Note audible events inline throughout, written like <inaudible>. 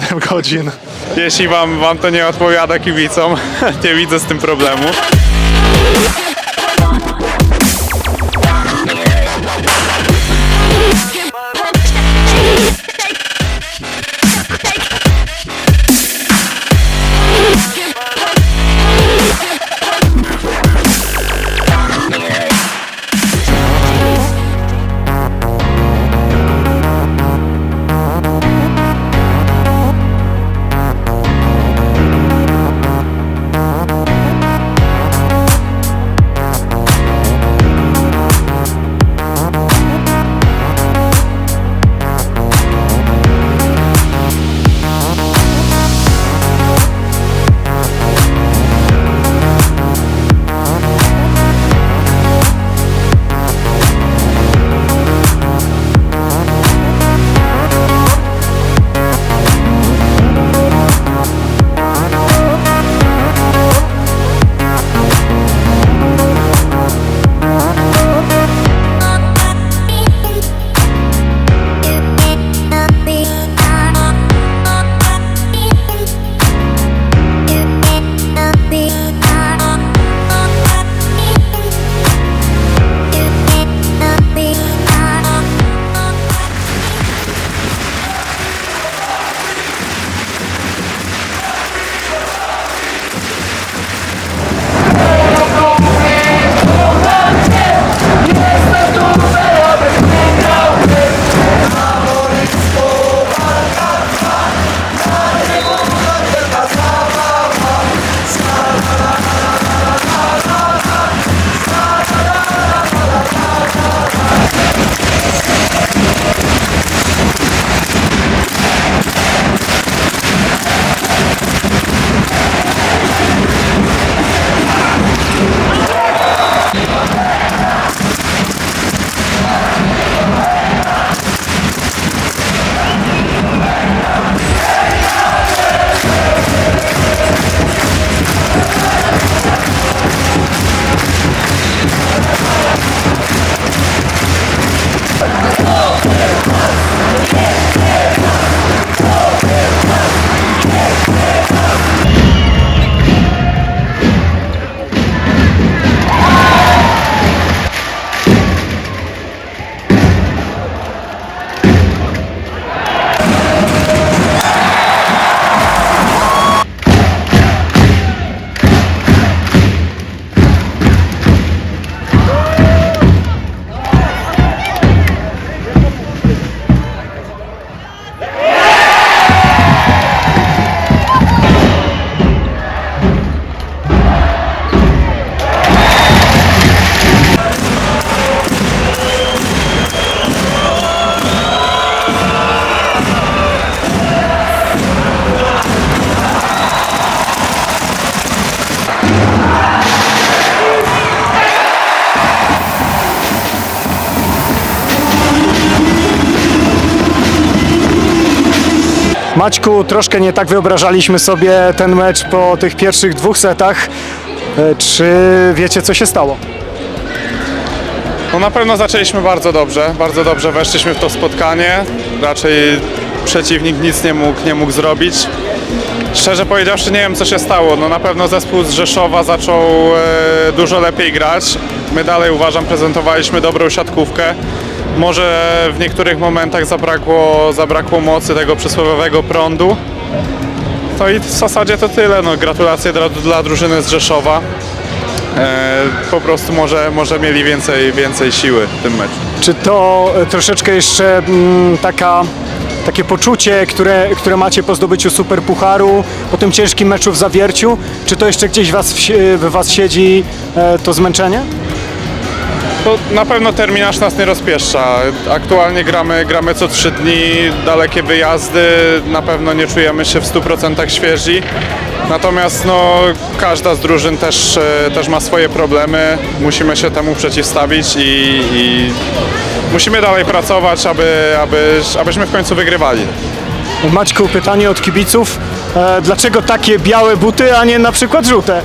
7 <laughs> godzin. Jeśli wam, wam to nie odpowiada kibicom, <laughs> nie widzę z tym problemu. Maćku, troszkę nie tak wyobrażaliśmy sobie ten mecz po tych pierwszych dwóch setach. E, Czy wiecie, co się stało? No na pewno zaczęliśmy bardzo dobrze, bardzo dobrze weszliśmy w to spotkanie. Raczej przeciwnik nic nie mógł, nie mógł zrobić. Szczerze powiedziawszy nie wiem co się stało. No na pewno zespół z Rzeszowa zaczął e, dużo lepiej grać. My dalej uważam prezentowaliśmy dobrą siatkówkę. Może w niektórych momentach zabrakło, zabrakło mocy tego przysłowiowego prądu. No i w zasadzie to tyle. No, gratulacje dla, dla drużyny z Rzeszowa. E, po prostu może, może mieli więcej, więcej siły w tym meczu. Czy to e, troszeczkę jeszcze mm, taka, takie poczucie, które, które macie po zdobyciu Superpucharu, po tym ciężkim meczu w Zawierciu, czy to jeszcze gdzieś was, w, w was siedzi e, to zmęczenie? To na pewno terminarz nas nie rozpieszcza. Aktualnie gramy, gramy co trzy dni, dalekie wyjazdy, na pewno nie czujemy się w 100% świeżi. Natomiast no, każda z drużyn też, e, też ma swoje problemy, musimy się temu przeciwstawić i, i musimy dalej pracować, aby, aby, abyśmy w końcu wygrywali. Maćku, pytanie od kibiców. E, dlaczego takie białe buty, a nie na przykład żółte?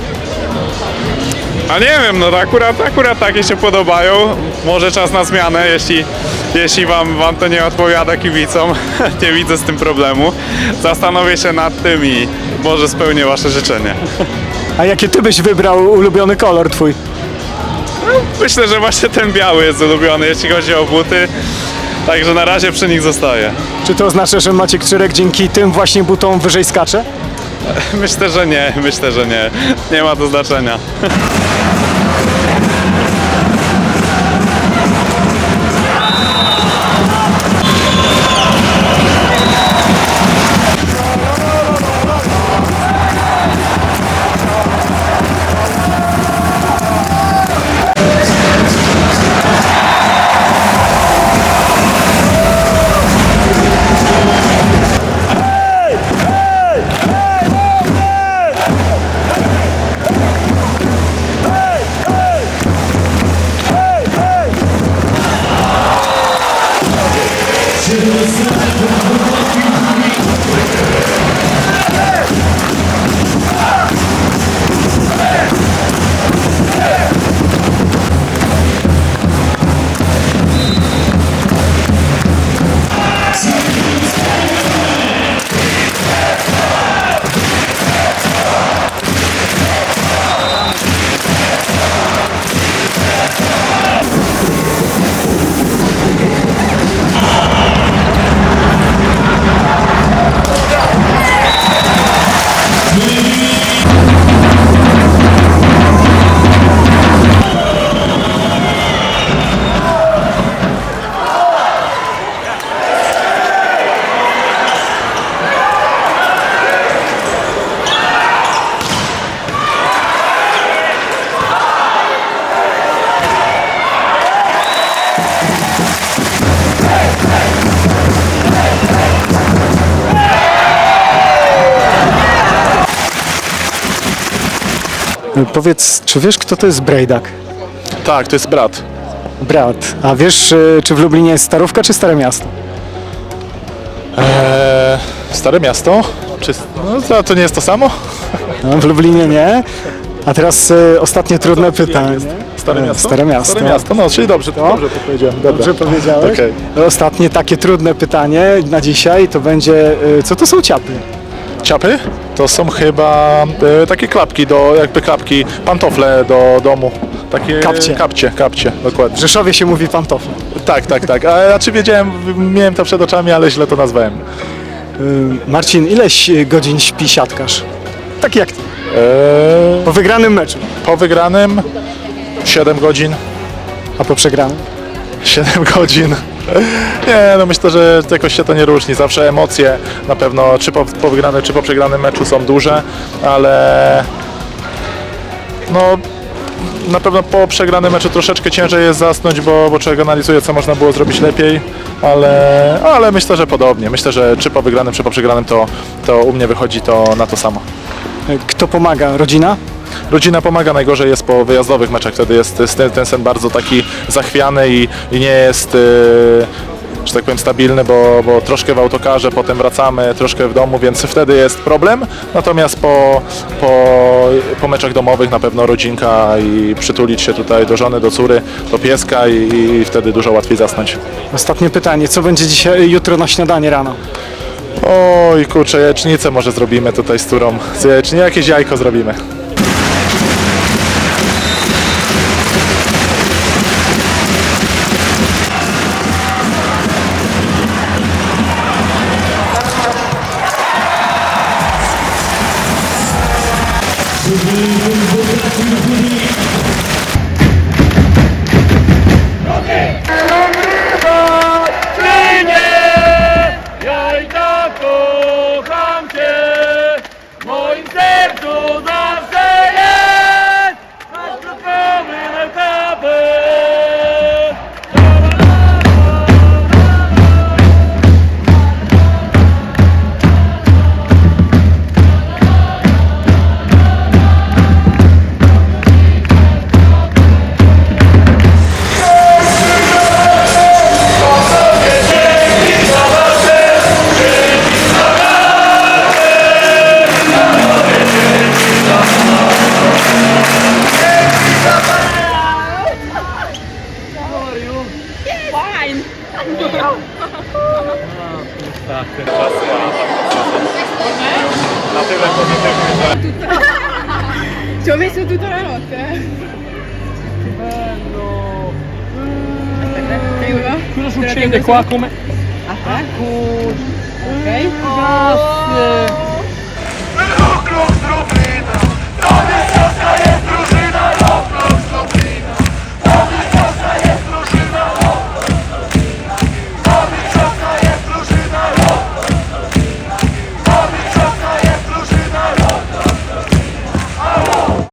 A nie wiem, no to akurat, akurat takie się podobają. Może czas na zmianę, jeśli, jeśli wam, wam to nie odpowiada kibicom. <laughs> nie widzę z tym problemu. Zastanowię się nad tym i może spełnię wasze życzenie. A jaki ty byś wybrał ulubiony kolor twój? Myślę, że właśnie ten biały jest ulubiony, jeśli chodzi o buty. Także na razie przy nich zostaję. Czy to oznacza, że Maciek Czyrek dzięki tym właśnie butom wyżej skacze? Myślę, że nie, myślę, że nie. Nie ma to znaczenia. Jesus, Powiedz, czy wiesz kto to jest Brejdak? Tak, to jest brat. Brat. A wiesz, y, czy w Lublinie jest Starówka czy Stare Miasto? Eee, Stare miasto? Czy, no to, to nie jest to samo? No, w Lublinie nie. A teraz y, ostatnie trudne pytanie. Stare E, miasto? Stare Miasto. Stare miasto, no czyli dobrze, to dobrze to powiedziałem. Dobra. Dobrze powiedziałeś? Okej. Ostatnie takie trudne pytanie na dzisiaj to będzie, y, co to są ciapy? Ciapy? To są chyba e, takie klapki, do, jakby klapki, pantofle do domu. Takie Kapcie. Kapcie, kapcie, W dokładnie. Rzeszowie się mówi pantofle. Tak, tak, tak. A znaczy wiedziałem, miałem to przed oczami, ale źle to nazwałem. Y, Marcin, ileś y, godzin śpi siatkarz? Tak jak ty. Eee, Po wygranym meczu, po wygranym 7 godzin. a po przegranym? 7 <laughs> godzin. Nie, no myślę, że jakoś się to nie różni. Zawsze emocje na pewno czy po, po wygranym, czy po przegranym meczu są duże, ale no na pewno po przegranym meczu troszeczkę ciężej jest zasnąć, bo, bo człowiek analizuje, co można było zrobić lepiej, ale, ale myślę, że podobnie. Myślę, że czy po wygranym, czy po przegranym, to, to u mnie wychodzi to na to samo. Kto pomaga? Rodzina? Rodzina pomaga, najgorzej jest po wyjazdowych meczach, wtedy jest jest ten, ten sen bardzo taki zachwiany i, i nie jest, yy, że tak powiem, stabilny, bo, bo troszkę w autokarze, potem wracamy, troszkę w domu, więc wtedy jest problem. Natomiast po, po, po meczach domowych na pewno rodzinka i przytulić się tutaj do żony, do córy, do pieska i, i wtedy dużo łatwiej zasnąć. Ostatnie pytanie, co będzie dzisiaj, jutro na śniadanie rano? Oj kurczę, jajecznicę może zrobimy tutaj z turą. Z jajeczni, jakieś jajko zrobimy. No. Come? La prima cosa che mi Ci ho messo tutta la notte. Eh. Che bello. Aspetta, Cosa succede qua come? Attacco. Ah. Ok. Oh.